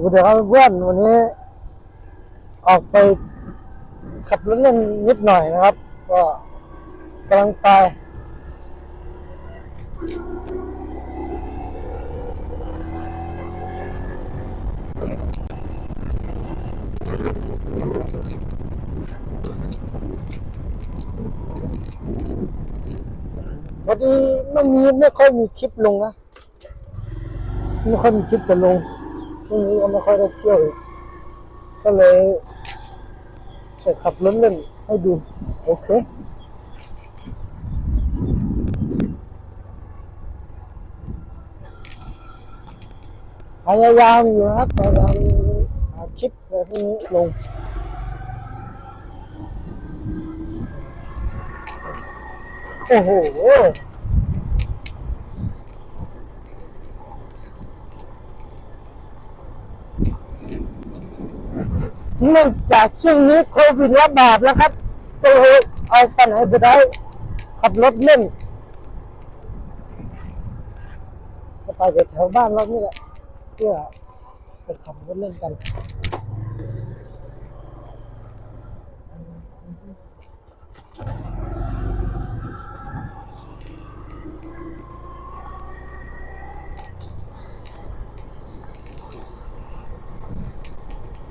สวัสดีครับเพื่อนวันนี้ ออกไปขับรถเล่นนิดหน่อยนะครับ ก็กำลังไปพอดีไม่มีไม่ค่อยมีคลิปลงนะ ไม่ค่อยมีคลิปจะลง ช่วงนี้ก็ไม่ค่อยได้เที่ยวอีกก็เลยไปขับรถเล่นให้ดู โอเคพยายามอยู่นะครับพยายามหาคลิปแบบนี้ลงโอ้โห เนื่องจากช่วงนี้โควิดระบาดแล้วครับก็เลยเอาไปไหนไปได้ขับรถเล่นไปแถวบ้านเรานี่แหละเพื่อไปขับรถเล่นกัน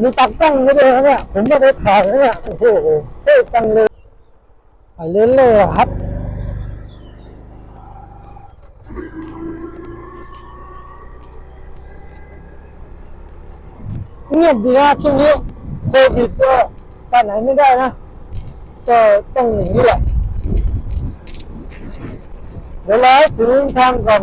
มีตักตั้งไม่ได้เนี่ยผมไม่ได้ถ่ายเนี่ยโอ้โหเท่จังเลยไปเล่นเลยครับเงียบดีนะช่วงนี้โควิดก็ไปไหนไม่ได้นะก็ต้องอย่างนี้แหละเดี๋ยวรอให้ถึงทางก่อน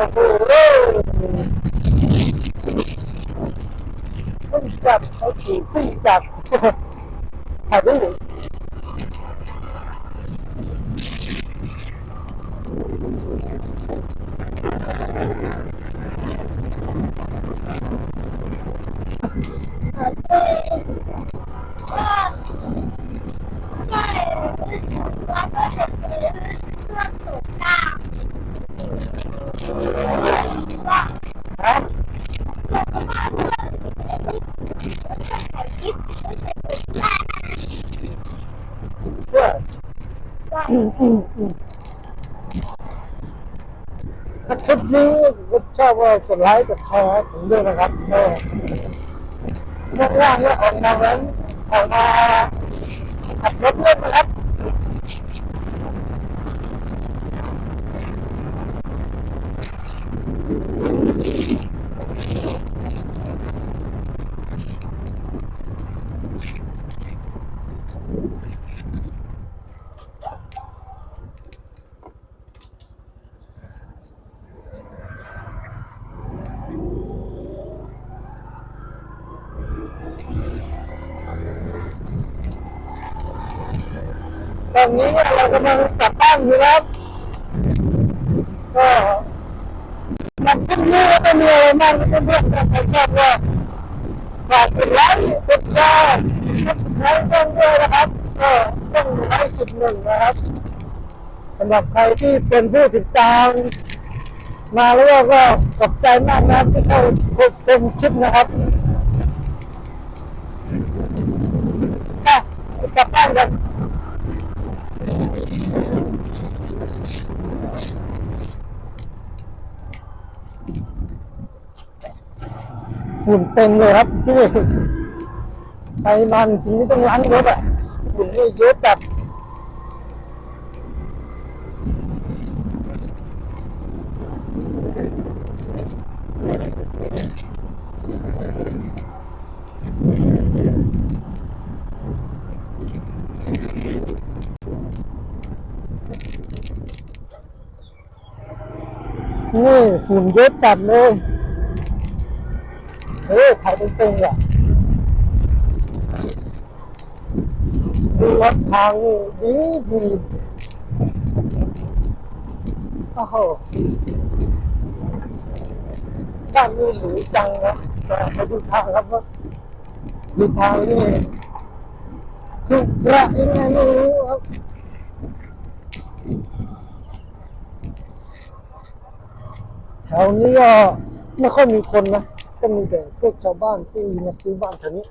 อ้โหซึ่งจัดเขาถือซึ่งจัดถ่ายรูป ฮะเสื้ออืมอืมอืม ถ้าคลิปนี้ก็ชอบว่ากดไลค์กดแชร์ผมด้วยนะครับเออว่างๆก็ออกมาเล้นออกมาขับรถเล่นนะครับ ตอนนี้เรากำลังกลับบ้านอยู่นะครับก็มันขึ้นนี่ก็มีอะไรบ้างเพื่อนๆถ้าใครชอบก็ฝากกดไลค์กดแชร์ซับสไครต์ช่องด้วยนะครับ ก็ช่องไลฟ์สุดหนึ่งนะครับสำหรับใครที่เป็นผู้ติดตาม มาแล้วก็ขอบใจมากนะครับที่เข้าชมคลิปนะครับกลับบ้านกัน ฝุ่นเต็มเลยครับที่ไปนานจริงนี่ต้องล้างรถอะฝุ่นนี่เยอะจัดนี่ฝุ่นเยอะจัดเลย เออถ่ายตรงๆอะดูรถทางดีดีโอ้โหบ้านนี่หรูจังนะแต่มาดูทางครับว่าดูทางนี่ถูกกระยังไงไม่รู้ครับแถวนี้ก็ไม่ค่อยมีคนนะ ก็มีแต่พวกชาวบ้านที่มาซื้อบ้านแถวนี้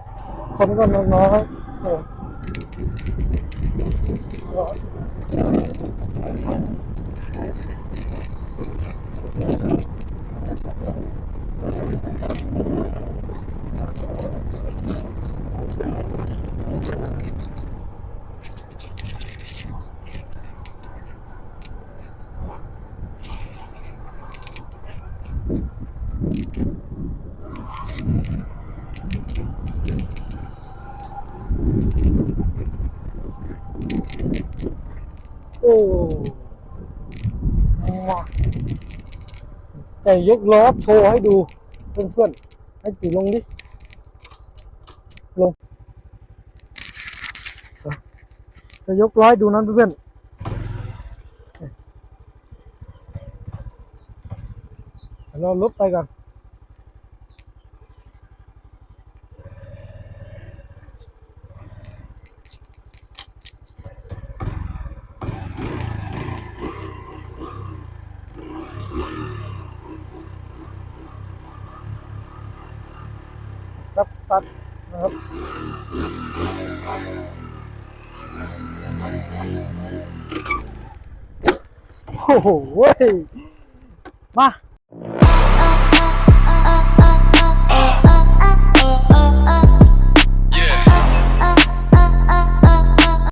คนก็น้อยๆเออก็โอ้ มา แต่ยกล้อโชว์ให้ดูเพื่อนๆให้ตีลงดิ ลงจะยกล้อให้ดูนั้นเพื่อนๆเราลดไปก่อน นะครับโอ้โหเว้ยมา